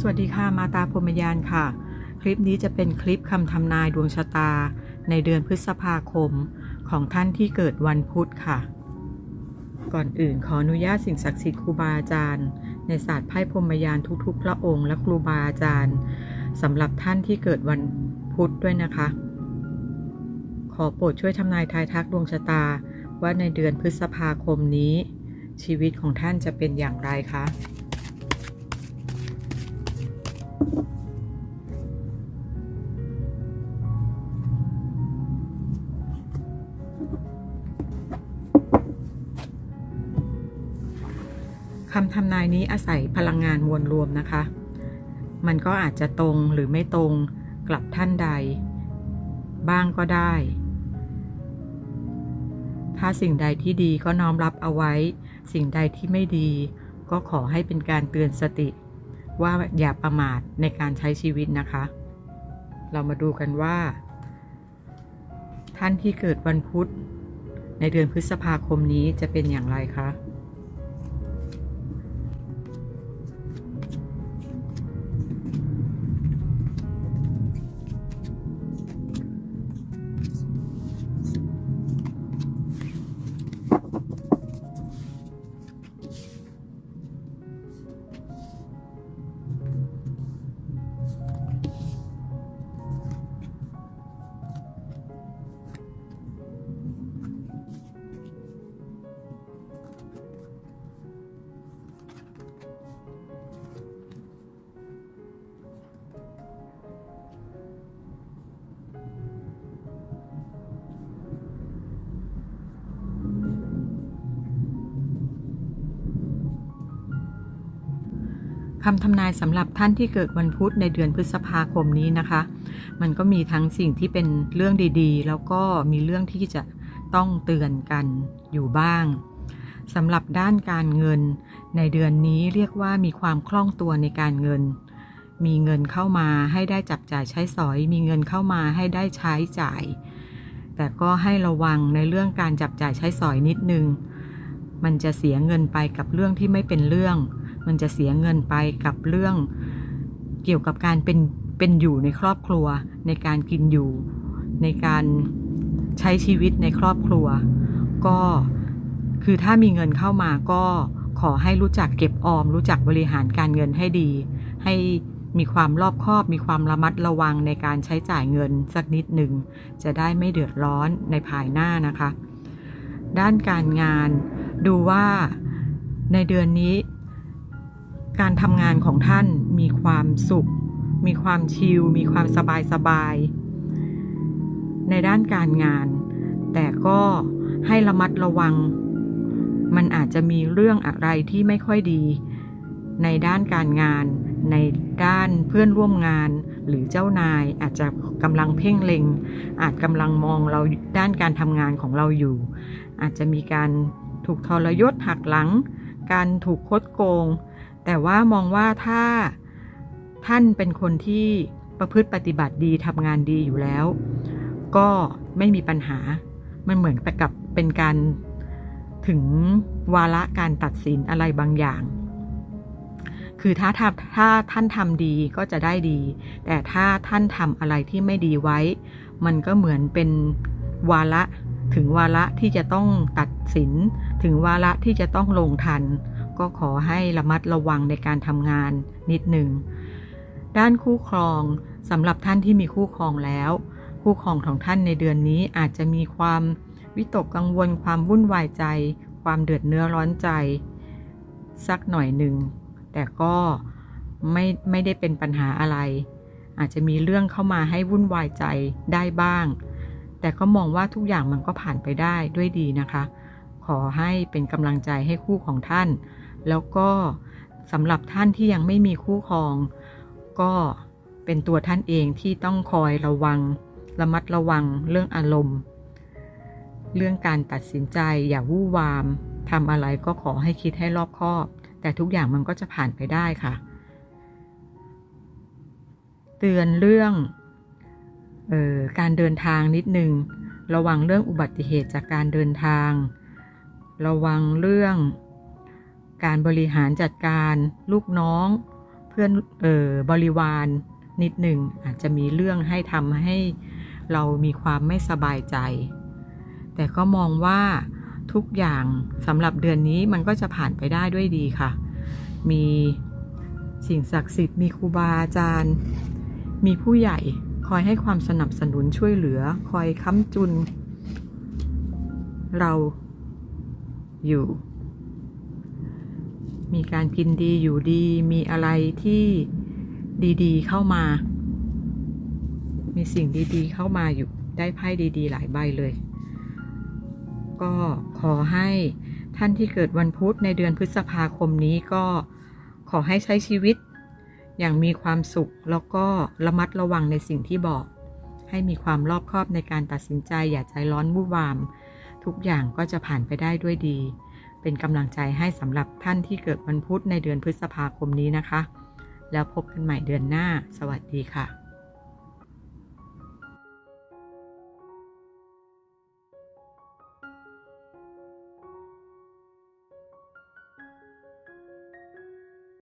สวัสดีค่ะมาตาพรมยานค่ะ คลิปนี้จะเป็นคลิปคำทำนายดวงชะตา ในเดือนพฤษภาคมของท่านที่เกิดวันพุธค่ะ ก่อนอื่นขออนุญาตสิ่งศักดิ์สิทธิ์ครูบาอาจารย์ ในศาสตร์ไพ่พรมยานทุกๆ พระองค์และครูบาอาจารย์สำหรับท่านที่เกิดวันพุธด้วยนะคะ ขอโปรดช่วยทำนายทายทักดวงชะตาว่าในเดือนพฤษภาคมนี้ ชีวิตของท่านจะเป็นอย่างไรคะ คำทำนายนี้อาศัยพลังงานมวลรวมนะคะ มันก็อาจจะตรงหรือไม่ตรงกลับท่านใด บ้างก็ได้ ถ้าสิ่งใดที่ดีก็น้อมรับเอาไว้ สิ่งใดที่ไม่ดี ก็ขอให้เป็นการเตือนสติ ว่าอย่าประมาทในการใช้ชีวิตนะคะ เรามาดูกันว่า ท่านที่เกิดวันพุธ ในเดือนพฤษภาคมนี้จะเป็นอย่างไรคะ คำทำนายสำหรับท่านที่เกิดวันพุธในเดือนพฤษภาคมนี้นะคะ มันก็มีทั้งสิ่งที่เป็นเรื่องดีๆ แล้วก็มีเรื่องที่จะต้องเตือนกันอยู่บ้างสำหรับด้านการเงิน ในเดือนนี้เรียกว่ามีความคล่องตัวในการเงิน มีเงินเข้ามาให้ได้จับจ่ายใช้สอย มีเงินเข้ามาให้ได้ใช้จ่าย แต่ก็ให้ระวังในเรื่องการจับจ่ายใช้สอยนิดนึง มันจะเสียเงินไปกับเรื่องที่ไม่เป็นเรื่อง มันจะเสียเงินไปกับเรื่องเกี่ยวกับการเป็นเป็นอยู่ในครอบครัว ในการกินอยู่ ในการใช้ชีวิตในครอบครัว ก็คือถ้ามีเงินเข้ามาก็ขอให้รู้จักเก็บออม รู้จักบริหารการเงินให้ดี ให้มีความรอบคอบ มีความระมัดระวังในการใช้จ่ายเงินสักนิดหนึ่ง จะได้ไม่เดือดร้อนในภายหน้านะคะ ด้านการงานดูว่าในเดือนนี้ การทำงานของท่านมีความสุข มีความชิล มีความสบายสบาย ในด้านการงาน แต่ก็ให้ระมัดระวัง มันอาจจะมีเรื่องอะไรที่ไม่ค่อยดี ในด้านการงาน ในด้านเพื่อนร่วมงานหรือเจ้านายอาจจะกำลังเพ่งเล็ง อาจกำลังมองเราด้านการทำงานของเราอยู่ อาจจะมีการถูกทรยศหักหลัง การถูกคดโกง แต่ว่ามองว่าถ้าท่านเป็นคนที่ประพฤติปฏิบัติดีทำงานดีอยู่แล้ว ก็ไม่มีปัญหา มันเหมือนกับเป็นการถึงวาระการตัดสินอะไรบางอย่าง คือถ้าถ้าถ้าท่านทำดีก็จะได้ดี แต่ถ้าท่านทำอะไรที่ไม่ดีไว้ มันก็เหมือนเป็นวาระถึงวาระที่จะต้องตัดสิน ถึงวาระที่จะต้องลงทัน ก็ขอให้ระมัดระวังในการทำงานนิดหนึ่ง ด้านคู่ครองสำหรับท่านที่มีคู่ครองแล้ว คู่ครองของท่านในเดือนนี้อาจจะมีความวิตกกังวลความวุ่นวายใจ ความเดือดเนื้อร้อนใจ สักหน่อยหนึ่ง แต่ก็ไม่ไม่ได้เป็นปัญหาอะไร อาจจะมีเรื่องเข้ามาให้วุ่นวายใจได้บ้าง แต่ก็มองว่าทุกอย่างมันก็ผ่านไปได้ด้วยดีนะคะ ขอให้เป็นกำลังใจให้คู่ของท่าน แล้วก็สำหรับท่านที่ยังไม่มีคู่ครอง ก็เป็นตัวท่านเองที่ต้องคอยระวัง ระมัดระวังเรื่องอารมณ์ เรื่องการตัดสินใจอย่าวู่วามทำอะไรก็ขอให้คิดให้รอบคอบ แต่ทุกอย่างมันก็จะผ่านไปได้ค่ะ เตือนเรื่องออการเดินทางนิดนึง ระวังเรื่องอุบัติเหตุจากการเดินทาง ระวังเรื่อง การบริหารจัดการลูกน้อง เพื่อนเออบริวารนิดหนึ่งอาจจะมีเรื่องให้ทำให้เรามีความไม่สบายใจ แต่ก็มองว่าทุกอย่างสำหรับเดือนนี้มันก็จะผ่านไปได้ด้วยดีค่ะ มีสิ่งศักดิ์สิทธิ์มีครูบาอาจารย์ มีผู้ใหญ่คอยให้ความสนับสนุนช่วยเหลือ คอยค้ำจุน เราอยู่ มีการกินดีอยู่ดี มีอะไรที่ดีๆ เข้ามา มีสิ่งดีๆ เข้ามาอยู่ได้ไพ่ดีๆ หลายใบเลย ก็ขอให้ท่านที่เกิดวันพุธในเดือนพฤษภาคมนี้ก็ขอให้ใช้ชีวิต อย่างมีความสุขแล้วก็ระมัดระวังในสิ่งที่บอก ให้มีความรอบคอบในการตัดสินใจอย่าใจร้อนวู่นวาม ทุกอย่างก็จะผ่านไปได้ด้วยดี เป็นกำลังใจให้สำหรับท่านที่เกิดวันพุธในเดือนพฤษภาคมนี้นะคะ แล้วพบกันใหม่เดือนหน้า สวัสดีค่ะ